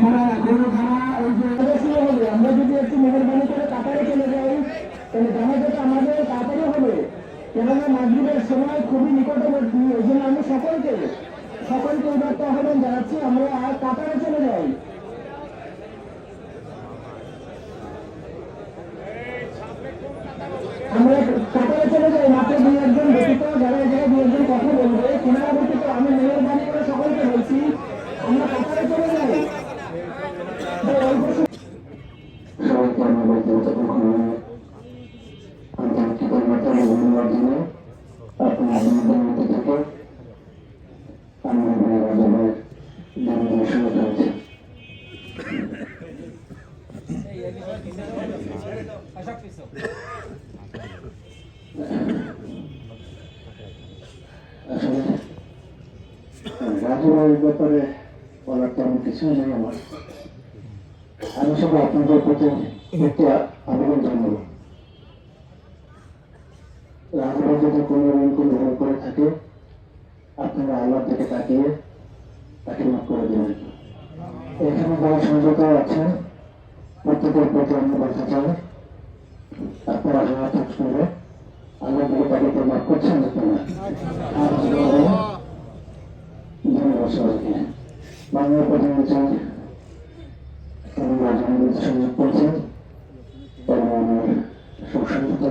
আমরা আমরা আমরা যদি একটু মেহরবানি করে কাতারে চলে যাই তাহলে আমাদের তাড়াতাড়ি হবে কেননা মাগরীবের সময় খুবই নিকটবর্তী। এই জন্য আমি সকলকে সকলকে উদার্ত আহ্বান জানাচ্ছি, আমরা আর কাতারে চলে যাই। আসলে রাজু ভাইয়ের ব্যাপারে বলার তেমন কিছুই নেই আমার। আমি শুধু আপনাদের প্রতি একটি আবেদন জানাব। রাজুরা যদি কোনো রকম ভুল করে থাকে, আপনারা আল্লাহ থেকে তাকিয়ে তাকে মাফ করে দেবেন। এখানে যারা সমঝোতা আছেন প্রত্যেকের প্রতি আমি বলতে চাই আপনারা উঁচু করে। আল্লাহ বলে তাকে তো করছেন না কেন বাংলার সবাইকে। বাংলা প্রধানমন্ত্রী এবং রাজনীতির সুযোগ পেয়েছেন এবং আমার সুন্দর